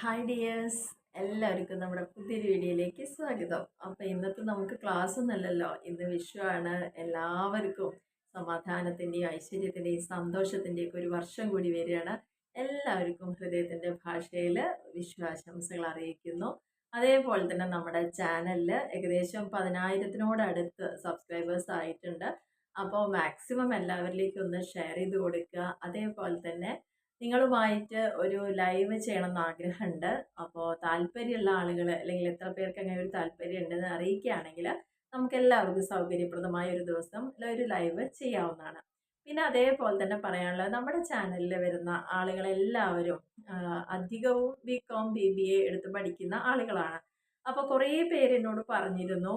Hi dears എല്ലാവർക്കും നമ്മുടെ പുതിയൊരു വീഡിയോയിലേക്ക് സ്വാഗതം. അപ്പോൾ ഇന്നത്തെ നമുക്ക് ക്ലാസ് ഒന്നുമല്ലല്ലോ ഇന്ന് വിഷുവാണ്. എല്ലാവർക്കും സമാധാനത്തിന്റെയും ഐശ്വര്യത്തിന്റെയും സന്തോഷത്തിന്റെയും ഒക്കെ ഒരു വർഷം കൂടി വരികയാണ്. എല്ലാവർക്കും ഹൃദയത്തിന്റെ ഭാഷയിൽ വിഷു ആശംസകൾ അറിയിക്കുന്നു. അതേപോലെ തന്നെ നമ്മുടെ ചാനലിൽ ഏകദേശം പതിനായിരത്തിനോടടുത്ത് സബ്സ്ക്രൈബേഴ്സ് ആയിട്ടുണ്ട്. അപ്പോൾ മാക്സിമം എല്ലാവരിലേക്കും ഒന്ന് ഷെയർ ചെയ്ത് കൊടുക്കുക. അതേപോലെ തന്നെ നിങ്ങളുമായിട്ട് ഒരു ലൈവ് ചെയ്യണം എന്ന് ആഗ്രഹമുണ്ട്. അപ്പോൾ താല്പര്യമുള്ള ആളുകൾ അല്ലെങ്കിൽ എത്ര പേർക്ക് അങ്ങനെ ഒരു താല്പര്യം ഉണ്ടെന്ന് അറിയിക്കുകയാണെങ്കിൽ നമുക്ക് എല്ലാവർക്കും സൗകര്യപ്രദമായ ഒരു ദിവസം ഒരു ലൈവ് ചെയ്യാവുന്നതാണ്. പിന്നെ അതേപോലെ തന്നെ പറയാനുള്ളത് നമ്മുടെ ചാനലിൽ വരുന്ന ആളുകളെല്ലാവരും അധികവും B com B B A എടുത്ത് പഠിക്കുന്ന ആളുകളാണ്. അപ്പോൾ കുറേ പേര് എന്നോട് പറഞ്ഞിരുന്നു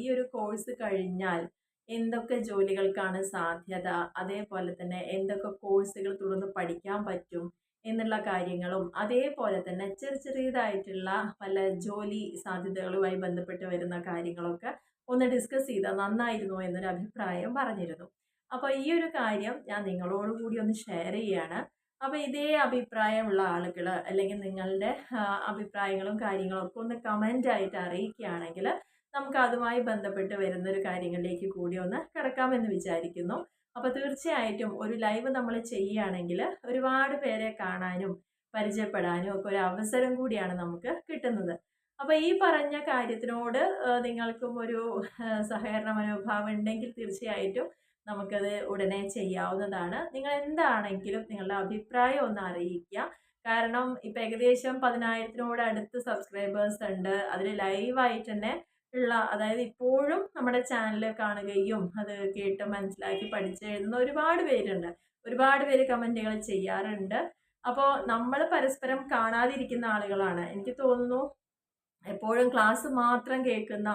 ഈ ഒരു കോഴ്സ് കഴിഞ്ഞാൽ എന്തൊക്കെ ജോലികൾക്കാണ് സാധ്യത അതേപോലെ തന്നെ എന്തൊക്കെ കോഴ്സുകൾ തുടർന്ന് പഠിക്കാൻ പറ്റും എന്നുള്ള കാര്യങ്ങളും അതേപോലെ തന്നെ ചെറിയ ചെറിയതായിട്ടുള്ള പല ജോലി സാധ്യതകളുമായി ബന്ധപ്പെട്ട് വരുന്ന കാര്യങ്ങളൊക്കെ ഒന്ന് ഡിസ്കസ് ചെയ്താൽ നന്നായിരുന്നു എന്നൊരു അഭിപ്രായം പറഞ്ഞിരുന്നു. അപ്പോൾ ഈ ഒരു കാര്യം ഞാൻ നിങ്ങളോട് കൂടി ഒന്ന് ഷെയർ ചെയ്യാണ്. അപ്പോൾ ഇതേ അഭിപ്രായമുള്ള ആളുകൾ അല്ലെങ്കിൽ നിങ്ങളുടെ അഭിപ്രായങ്ങളും കാര്യങ്ങളും ഒക്കെ ഒന്ന് കമന്റായിട്ട് അറിയിക്കുകയാണെങ്കിൽ നമുക്ക് അതുമായി ബന്ധപ്പെട്ട് വരുന്ന ഒരു കാര്യങ്ങളിലേക്ക് കൂടി ഒന്ന് കിടക്കാമെന്ന് വിചാരിക്കുന്നു. അപ്പോൾ തീർച്ചയായിട്ടും ഒരു ലൈവ് നമ്മൾ ചെയ്യുകയാണെങ്കിൽ ഒരുപാട് പേരെ കാണാനും പരിചയപ്പെടാനും ഒക്കെ ഒരു അവസരം കൂടിയാണ് നമുക്ക് കിട്ടുന്നത്. അപ്പോൾ ഈ പറഞ്ഞ കാര്യത്തിനോട് നിങ്ങൾക്കും ഒരു സഹകരണ മനോഭാവം ഉണ്ടെങ്കിൽ തീർച്ചയായിട്ടും നമുക്കത് ഉടനെ ചെയ്യാവുന്നതാണ്. നിങ്ങൾ എന്താണെങ്കിലും നിങ്ങളുടെ അഭിപ്രായം ഒന്ന് അറിയിക്കുക. കാരണം ഇപ്പം ഏകദേശം പതിനായിരത്തിനോട് അടുത്ത് സബ്സ്ക്രൈബേഴ്സ് ഉണ്ട് അതിൽ ലൈവായിട്ട് തന്നെ ഉള്ള അതായത് ഇപ്പോഴും നമ്മുടെ ചാനൽ കാണുകയും അത് കേട്ട് മനസ്സിലാക്കി പഠിച്ചെഴുതുന്ന ഒരുപാട് പേരുണ്ട്. ഒരുപാട് പേര് കമന്റുകൾ ചെയ്യാറുണ്ട്. അപ്പോൾ നമ്മൾ പരസ്പരം കാണാതിരിക്കുന്ന ആളുകളാണ്. എനിക്ക് തോന്നുന്നു എപ്പോഴും ക്ലാസ് മാത്രം കേൾക്കുന്ന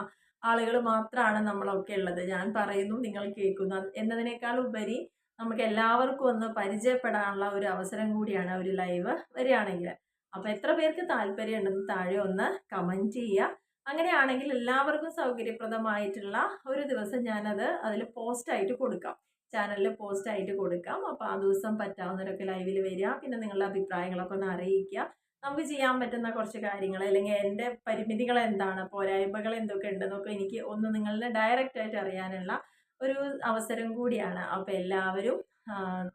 ആളുകൾ മാത്രമാണ് നമ്മളൊക്കെ ഉള്ളത്. ഞാൻ പറയുന്നു നിങ്ങൾ കേൾക്കുന്നു. എന്നതിനേക്കാൾ ഉപരി നമുക്ക് എല്ലാവർക്കും ഒന്ന് പരിചയപ്പെടാനുള്ള ഒരു അവസരം കൂടിയാണ് ഒരു ലൈവ് വരികയാണെങ്കിൽ അപ്പോൾ എത്ര പേർക്ക് താല്പര്യം ഉണ്ടെന്ന് താഴെ ഒന്ന് കമന്റ് ചെയ്യുക. അങ്ങനെയാണെങ്കിൽ എല്ലാവർക്കും സൗകര്യപ്രദമായിട്ടുള്ള ഒരു ദിവസം ഞാനത് അതിൽ പോസ്റ്റായിട്ട് കൊടുക്കാം. ചാനലിൽ പോസ്റ്റായിട്ട് കൊടുക്കാം. അപ്പോൾ ആ ദിവസം പറ്റാവുന്നവരൊക്കെ ലൈവിൽ വരിക. പിന്നെ നിങ്ങളുടെ അഭിപ്രായങ്ങളൊക്കെ ഒന്ന് അറിയിക്കുക. നമുക്ക് ചെയ്യാൻ പറ്റുന്ന കുറച്ച് കാര്യങ്ങൾ അല്ലെങ്കിൽ എന്റെ പരിമിതികൾ എന്താണ്? പോരായ്മകൾ എന്തൊക്കെ ഉണ്ടെന്നൊക്കെ എനിക്ക് ഒന്ന് നിങ്ങളുടെ ഡയറക്റ്റ് ആയിട്ട് അറിയാനുള്ള ഒരു അവസരം കൂടിയാണ്. അപ്പോൾ എല്ലാവരും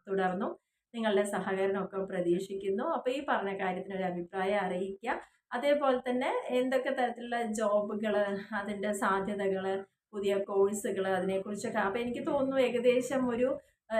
തുടർന്നും നിങ്ങളുടെ സഹകരണമൊക്കെ പ്രതീക്ഷിക്കുന്നു. അപ്പോൾ ഈ പറഞ്ഞ കാര്യത്തിനൊരു അഭിപ്രായം അറിയിക്കുക. അതേപോലെ തന്നെ എന്തൊക്കെ തരത്തിലുള്ള ജോബുകൾ അതിന്റെ സാധ്യതകൾ പുതിയ കോഴ്സുകൾ അതിനെക്കുറിച്ചൊക്കെ. അപ്പോൾ എനിക്ക് തോന്നുന്നു ഏകദേശം ഒരു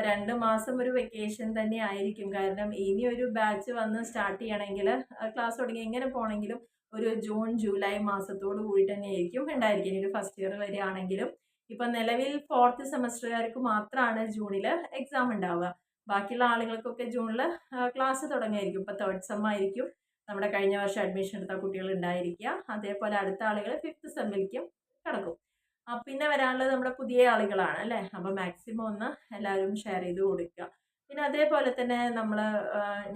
രണ്ട് മാസം ഒരു വെക്കേഷൻ തന്നെ ആയിരിക്കും. കാരണം ഇനി ഒരു ബാച്ച് വന്ന് സ്റ്റാർട്ട് ചെയ്യണമെങ്കിൽ ക്ലാസ് തുടങ്ങി എങ്ങനെ പോകണമെങ്കിലും ഒരു ജൂൺ ജൂലൈ മാസത്തോട് കൂടി തന്നെ ആയിരിക്കും ഉണ്ടായിരിക്കും ഇനി ഒരു ഫസ്റ്റ് ഇയർ വരെ ആണെങ്കിലും ഇപ്പം നിലവിൽ ഫോർത്ത് സെമസ്റ്ററുകാർക്ക് മാത്രമാണ് ജൂണിൽ എക്സാം ഉണ്ടാവുക. ബാക്കിയുള്ള ആളുകൾക്കൊക്കെ ജൂണിൽ ക്ലാസ് തുടങ്ങുമായിരിക്കും. ഇപ്പം തേർഡ് സെം ആയിരിക്കും. നമ്മുടെ കഴിഞ്ഞ വർഷം അഡ്മിഷൻ എടുത്ത കുട്ടികൾ ഉണ്ടായിരിക്കുക. അതേപോലെ അടുത്ത ആളുകൾ ഫിഫ്ത്ത് സെമ്മിലേക്കും കിടക്കും. പിന്നെ വരാനുള്ളത് നമ്മുടെ പുതിയ ആളുകളാണ് അല്ലേ? അപ്പോൾ മാക്സിമം ഒന്ന് എല്ലാവരും ഷെയർ ചെയ്ത് കൊടുക്കുക. പിന്നെ അതേപോലെ തന്നെ നമ്മൾ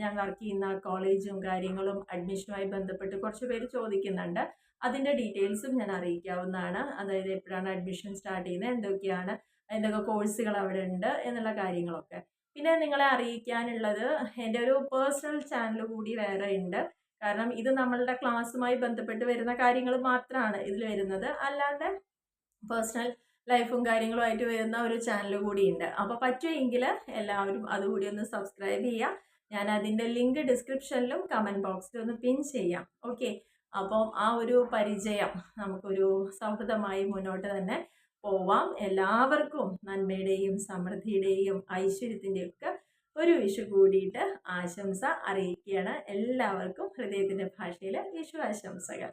ഞാൻ വർക്ക് ചെയ്യുന്ന കോളേജും കാര്യങ്ങളും അഡ്മിഷനുമായി ബന്ധപ്പെട്ട് കുറച്ച് പേര് ചോദിക്കുന്നുണ്ട്. അതിന്റെ ഡീറ്റെയിൽസും ഞാൻ അറിയിക്കാവുന്നതാണ്. അതായത് എപ്പോഴാണ് അഡ്മിഷൻ സ്റ്റാർട്ട് ചെയ്യുന്നത് എന്തൊക്കെയാണ് എന്തൊക്കെ കോഴ്സുകൾ അവിടെ ഉണ്ട് എന്നുള്ള കാര്യങ്ങളൊക്കെ. പിന്നെ നിങ്ങളെ അറിയിക്കാനുള്ളത് എന്റെ ഒരു പേഴ്സണൽ ചാനൽ കൂടി വേറെ ഉണ്ട്. കാരണം ഇത് നമ്മളുടെ ക്ലാസ്സുമായി ബന്ധപ്പെട്ട് വരുന്ന കാര്യങ്ങൾ മാത്രമാണ് ഇതിൽ വരുന്നത്. അല്ലാതെ പേഴ്സണൽ ലൈഫും കാര്യങ്ങളുമായിട്ട് വരുന്ന ഒരു ചാനൽ കൂടിയുണ്ട്. അപ്പോൾ പറ്റുമെങ്കിൽ എല്ലാവരും അതുകൂടി ഒന്ന് സബ്സ്ക്രൈബ് ചെയ്യുക. ഞാൻ അതിന്റെ ലിങ്ക് ഡിസ്ക്രിപ്ഷനിലും കമന്റ് ബോക്സിലും ഒന്ന് പിൻ ചെയ്യാം. ഓക്കെ അപ്പം ആ ഒരു പരിചയം നമുക്കൊരു സൗഹൃദമായി മുന്നോട്ട് തന്നെ പോവാം. എല്ലാവർക്കും നന്മയുടെയും സമൃദ്ധിയുടെയും ഐശ്വര്യത്തിന്റെയും ഒക്കെ ഒരു വിഷു കൂടിയിട്ട് ആശംസ അറിയിക്കുകയാണ്. എല്ലാവർക്കും ഹൃദയത്തിന്റെ ഭാഷയിൽ വിഷു ആശംസകൾ.